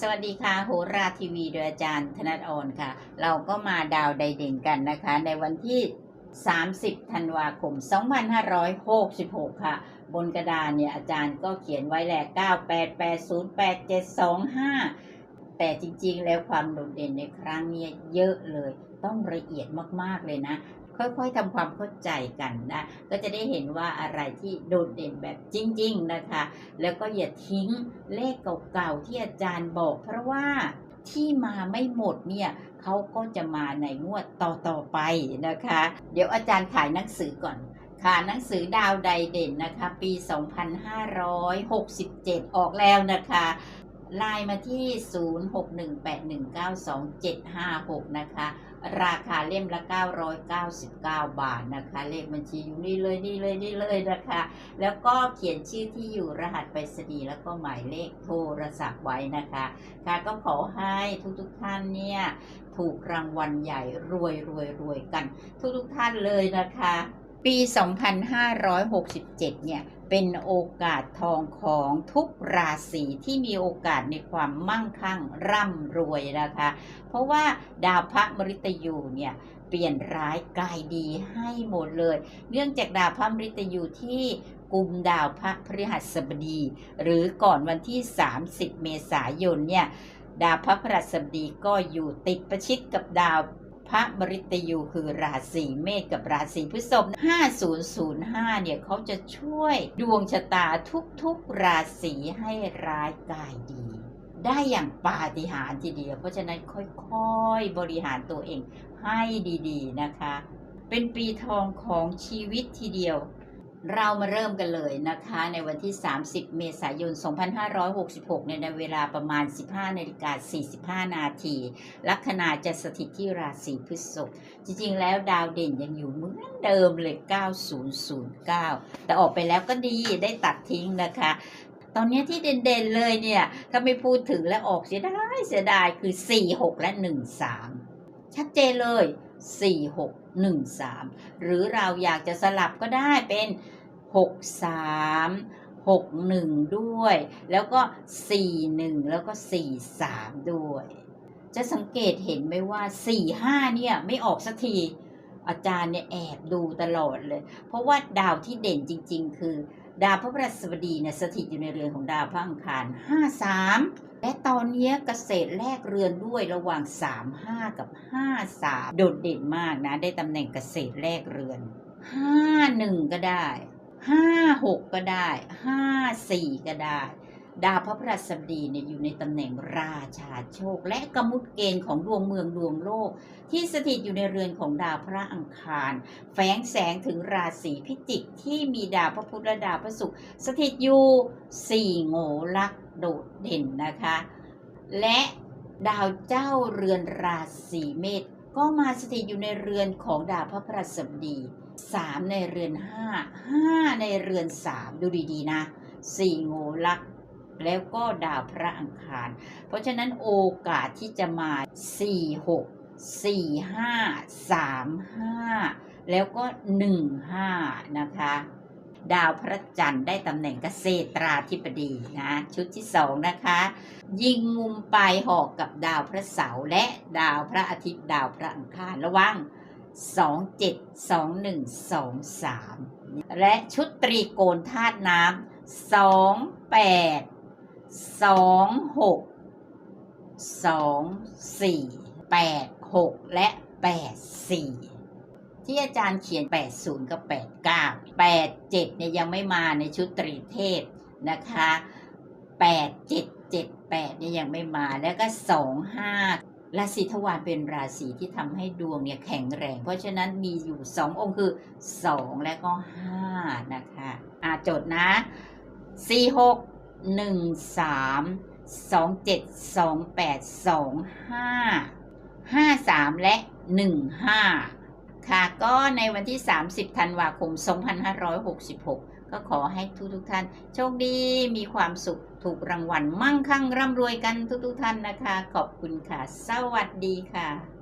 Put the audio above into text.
สวัสดีค่ะโหราทีวีโดยอาจารย์ธนัทออนค่ะ เราก็มาดาวไดเด่นกันนะคะ ในวันที่ 30 ธันวาคม 2566 ค่ะ บนกระดานเนี่ยอาจารย์ก็เขียนไว้แหละ98808725 แต่จริงๆ แล้วความโดดเด่นในครั้งนี้เยอะเลย ต้องละเอียดมากๆเลยนะ ค่อยๆทำความเข้าใจกันนะก็จะได้เห็นว่าอะไรที่โดดเด่นแบบจริง ๆนะคะ แล้วก็อย่าทิ้งเลขเก่าๆที่อาจารย์บอก เพราะว่าที่มาไม่หมดเนี่ยเขาก็จะมาในงวดต่อๆไปนะคะ เดี๋ยวอาจารย์ขายหนังสือก่อนค่ะหนังสือดาวใดเด่นนะคะ ปี 2567 ออกแล้วนะคะ ไลน์มาที่ 0618192756 นะคะ ราคาเล่มละ 999 บาทนะคะ เลขบัญชีอยู่นี่เลยนี่เลยนี่เลยนะคะ แล้วก็เขียนชื่อที่อยู่รหัสไปรษณีย์แล้วก็หมายเลขโทรศัพท์ไว้นะคะ ค่ะก็ขอให้ทุกๆทท่านเนี่ย ถูกรางวัลใหญ่รวยรวยรวยกัน ทุกๆทท่านเลยนะคะ ปี 2567 เนี่ย เป็นโอกาสทองของทุกราศีที่มีโอกาสในความมั่งคั่งร่ำรวยนะคะ เพราะว่าดาวพระมฤตยูเนี่ยเปลี่ยนร้ายกายดีให้หมดเลย เนื่องจากดาวพระมฤตยูที่กุมดาวพระพฤหัสบดี หรือก่อนวันที่ 30 เมษายนเนี่ย ดาวพระพฤหัสบดีก็อยู่ติดประชิดกับดาว พระมฤตยูคือราศีเมษกับราศีพฤษภ5005 เนี่ยเขาจะช่วยดวงชะตาทุกๆราศีให้ร้ายกายดี ได้อย่างปาฏิหาริย์ทีเดียว เพราะฉะนั้นค่อยๆบริหารตัวเองให้ดีๆนะคะ เป็นปีทองของชีวิตทีเดียว เรามาเริ่มกันเลยนะคะ ในวันที่ 30 เมษายน 2566 เนี่ยในเวลาประมาณ 15นาฬิกา45 นาที ลัคนาจะสถิตที่ราศีพฤษภจริงๆ แล้วดาวเด่นยังอยู่เหมือนเดิมเลย 9009 แต่ออกไปแล้วก็ดีได้ตัดทิ้งนะคะ ตอนนี้ที่เด่นๆเลยเนี่ย ถ้าไม่พูดถึงและออกเสียดายเสียดายคือ 46 และ 13 ชัดเจนเลย 46 13 หรือเราอยากจะสลับก็ได้เป็น 63 61 ด้วย แล้วก็ 41 แล้วก็ 43 ด้วย จะสังเกตเห็นไหมว่า 45 เนี่ยไม่ออกสักทีอาจารย์เนี่ยแอบดูตลอดเลย เพราะว่าดาวที่เด่นจริง ๆ คือ ดาวพระพฤหัสบดีเนี่ยสถิตอยู่ในเรือนของดาวพระอังคาร 53 และตอนนี้เกษตรแลกเรือนด้วยระหว่าง 35 กับ 53 โดดเด่นมากนะ ได้ตำแหน่งเกษตรแลกเรือน 51 ก็ได้ 56 ก็ได้ 54 ก็ได้ ดาวพระพฤหัสบดีเนี่ยอยู่ในตำแหน่งราชาโชค และกำมุดเกณฑ์ของดวงเมืองดวงโลก ที่สถิตอยู่ในเรือนของดาวพระอังคาร แฝงแสงถึงราศีพิจิกที่มีดาวพระพุธและดาวพระศุกร์สถิตอยู่สี่โง่ลักโดดเด่นนะคะ และดาวเจ้าเรือนราศีเมษก็มาสถิตอยู่ในเรือนของดาวพระพฤหัสบดีสามในเรือนห้าห้าในเรือนสามดูดีๆนะสี่โง่ลัก แล้วก็ดาวพระอังคาร เพราะฉะนั้นโอกาสที่จะมา 4 6 4 5 3 5 แล้วก็ 1 5 นะคะ ดาวพระจันทร์ได้ตำแหน่งเกษตราธิบดีนะ ชุดที่2นะคะ ยิงมุมปลายหอกกับดาวพระเสาร์และดาวพระอาทิตย์ดาวพระอังคารระวัง2 7 2 1 2 3 และชุดตรีโกณธาตุน้ำ 2 8 2 6 2 4 8 6แปดหกและ8 4ที่อาจารย์เขียน 80 กับ 89 87 เนี่ยยังไม่มาในชุดตรีเทพนะคะ 87 78 เนี่ยยังไม่มาแล้วก็ 25 ราศีทวารเป็นราศีที่ทำให้ดวงเนี่ยแข็งแรง เพราะฉะนั้นมีอยู่ 2 องค์คือ 2 และก็ 5 นะคะอาจดนะ 46 หนึ่งสามสองเจ็ดสองแปดสองห้าห้าสามและหนึ่งห้าค่ะก็ในวันที่ 30 ธันวาคม 2566 ก็ขอให้ทุกทุกท่าน โชคดีมีความสุขถูกรางวัลมั่งคั่งร่ำรวยกันทุกทุกท่านนะคะ ขอบคุณค่ะ สวัสดีค่ะ